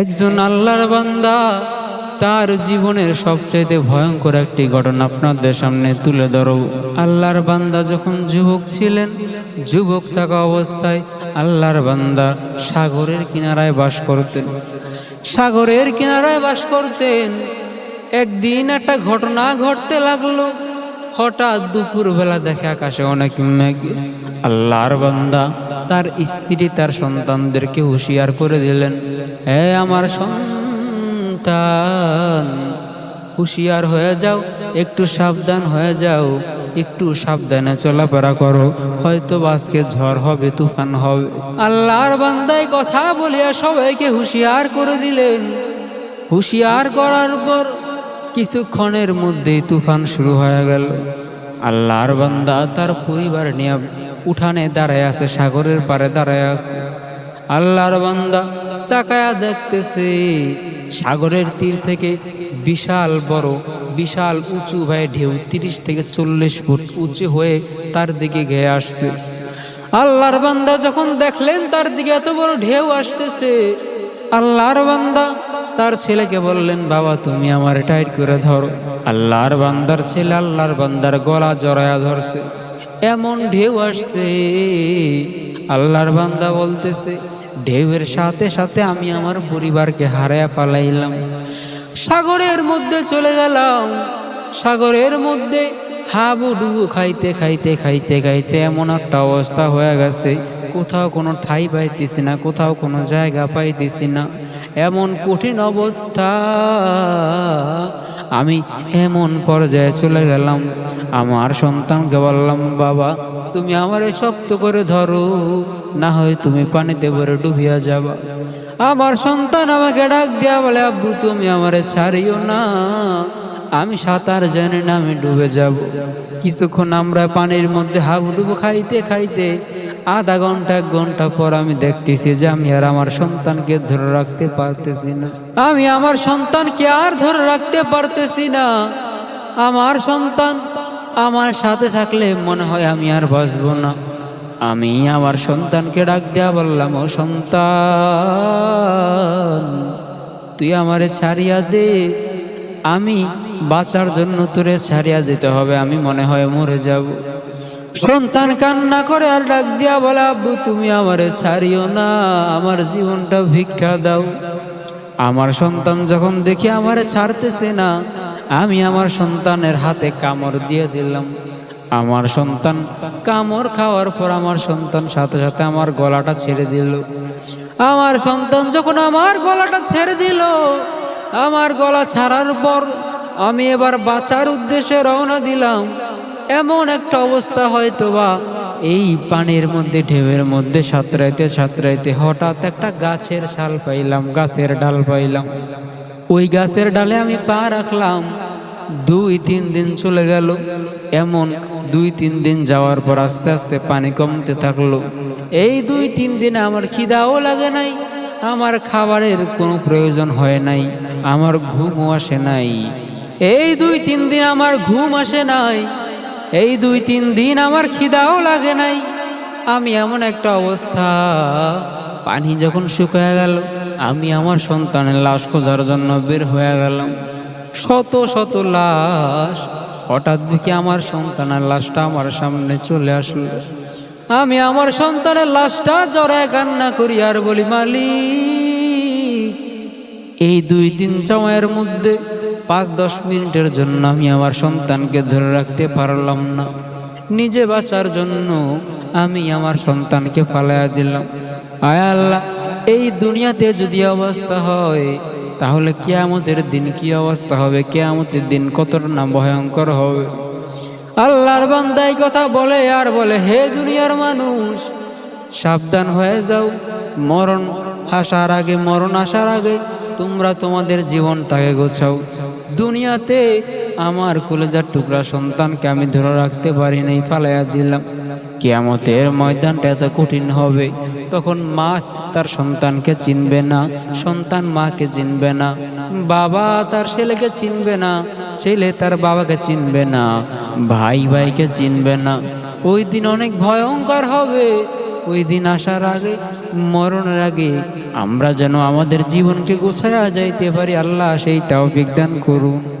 একজন আল্লাহর বান্দা, তার জীবনের সবচাইতে ভয়ঙ্কর একটি ঘটনা আপনাদের সামনে তুলে ধরো আল্লাহর বান্দা যখন যুবক ছিলেন, যুবক থাকা অবস্থায় আল্লাহর বান্দা সাগরের কিনারায় বাস করতেন। সাগরের কিনারায় বাস করতেন। একদিন একটা ঘটনা ঘটতে লাগল। হঠাৎ দুপুরবেলা দেখে আকাশে অনেক মেঘ। আল্লাহর বান্দা তার স্ত্রী তার সন্তানদেরকে হুঁশিয়ার করে দিলেন, এ আমার সন্তান, হুঁশিয়ার হয়ে যাও, একটু সাবধান হয়ে যাও, একটু সাবধানে চলাফেরা করো হয়তো আজকে ঝড় হবে, তুফান হবে। আল্লাহর বান্দায় কথা বলিয়া সবাইকে হুঁশিয়ার করে দিলেন। হুঁশিয়ার করার পর কিছুক্ষণের মধ্যেই তুফান শুরু হয়ে গেল। আল্লাহর বান্দা তার পরিবার নিয়ে উঠানে দাঁড়ায় আছে, সাগরের পারে দাঁড়ায় আছে। আল্লাহর বান্দা তাকায়া দেখতেছে, সাগরের তীর থেকে বিশাল বড়, বিশাল উঁচু ভাই ঢেউ, তিরিশ থেকে চল্লিশ ফুট উঁচু হয়ে তার দিকে গেয়ে আসছে। আল্লাহর বান্দা যখন দেখলেন, তার দিকে এত বড় ঢেউ আসতেছে, আল্লাহর বান্দা তার ছেলেকে বললেন, বাবা, তুমি আমার টাইট করে ধরো। আল্লাহর বান্দার ছেলে আল্লাহর বান্দার গলা জড়ায়া ধরছে। এমন ঢেউ আসছে। আল্লাহর বান্দা বলতেছে, ঢেউয়ের সাথে সাথে আমি আমার পরিবারকে হারায়া ফালাইলাম। সাগরের মধ্যে চলে গেলাম। সাগরের মধ্যে হাবু ডুবু খাইতে খাইতে খাইতে খাইতে এমন একটা অবস্থা হয়ে গেছে। কোথাও কোনো ঠাই পাইতেছি না, কোথাও কোনো জায়গা পাইতেছি না। এমন কঠিন অবস্থা। আমি এমন পর্যায়ে চলে গেলাম। আমার সন্তানকে বললাম, বাবা, তুমি আমারে শক্ত করে ধরো, না হয় তুমি পানিতে ভরে ডুবিয়া যাবা। আমার সন্তান আমাকে ডাক দিয়া বলে, আব্বু, তুমি আমারে ছাড়িও না। আমি সাঁতার জানি না, আমি ডুবে যাব। কিছুক্ষণ আমরা পানির মধ্যে হাবুডুবু খাইতে খাইতে আধা ঘণ্টা, এক ঘণ্টা পর আমি দেখতেছি যে আমি আর আমার সন্তানকে ধরে রাখতে পারতেছি না। আমি আমার সন্তানকে আর ধরে রাখতে পারতেছি না। আমার সন্তান আমার সাথে থাকলে মনে হয় আমি আর বাঁচব না। আমি আমার সন্তানকে ডাক দেয়া বললাম, ও সন্তান, তুই আমারে ছাড়িয়া দে। আমি বাঁচার জন্য তোরে ছাড়িয়া দিতে হবে। আমি মনে হয় মরে যাব। সন্তান কান্না করে আর ডাক দিয়া বলে, আব্বু, তুমি আমারে ছাড়িও না, আমার জীবনটা ভিক্ষা দাও। আমার সন্তান যখন দেখি আমারে ছাড়তেছে না, আমি আমার সন্তানের হাতে কামড় দিয়ে দিলাম। আমার সন্তান কামড় খাওয়ার পর আমার সন্তান সাথে সাথে আমার গলাটা ছেড়ে দিল। আমার সন্তান যখন আমার গলাটা ছেড়ে দিল, আমার গলা ছাড়ার পর আমি এবার বাঁচার উদ্দেশ্যে রওনা দিলাম। এমন একটা অবস্থা হয়তো বা এই পানির মধ্যে, ঢেউয়ের মধ্যে সাঁতরাইতে সাঁতরাইতে হঠাৎ একটা গাছের শাল পাইলাম, গাছের ডাল পাইলাম। ওই গাছের ডালে আমি পা রাখলাম। দুই, তিন দিন চলে গেল। এমন দুই, তিন দিন যাওয়ার পর আস্তে আস্তে পানি কমতে থাকল। এই দুই, তিন দিনে আমার খিদাও লাগে নাই। আমার খাবারের কোনো প্রয়োজন হয় নাই। আমার ঘুমও আসে নাই। এই দুই, তিন দিন আমার ঘুম আসে নাই। এই দুই তিন দিন আমার খিদাও লাগে নাই। আমি এমন একটা অবস্থা। পানি যখন শুকিয়ে গেল, আমি আমার সন্তানের লাশ খোঁজার জন্য বের হয়ে গেলাম। শত শত লাশ, হঠাৎ দেখি আমার সন্তানের লাশটা আমার সামনে চলে আসলো। আমি আমার সন্তানের লাশটা জড়ায় কান্না করি আর বলি, মালিক, এই দুই তিন সময়ের মধ্যে পাঁচ, দশ মিনিটের জন্য আমি আমার সন্তানকে ধরে রাখতে পারলাম না। নিজে বাঁচার জন্য আমি আমার সন্তানকে পালাইয়া দিলাম। আয় আল্লাহ, এই দুনিয়াতে যদি অবস্থা হয়, তাহলে কেয়ামতের দিন কি অবস্থা হবে? কেয়ামতের দিন কতটা না ভয়ঙ্কর হবে? আল্লাহর বান্দাই কথা বলে আর বলে, হে দুনিয়ার মানুষ, সাবধান হয়ে যাও। মরণ আসার আগে, মরণ আসার আগে তোমরা তোমাদের জীবনটাকে গোছাও। দুনিয়াতে আমার কলেজার টুকরা সন্তানকে আমি ধরে রাখতে পারি নাই, ফালাইয়া দিলাম। কেয়ামতের ময়দানটা এত কঠিন হবে, তখন মা তার সন্তানকে চিনবে না, সন্তান মাকে চিনবে না, বাবা তার ছেলেকে চিনবে না, ছেলে তার বাবাকে চিনবে না, ভাই ভাইকে চিনবে না। ওই দিন অনেক ভয়ঙ্কর হবে। ওই দিন আসার আগে, মরণের আগে আমরা যেন আমাদের জীবনকে গোছায়া যাইতে পারি। আল্লাহ সেই তাও বিজ্ঞান করুন।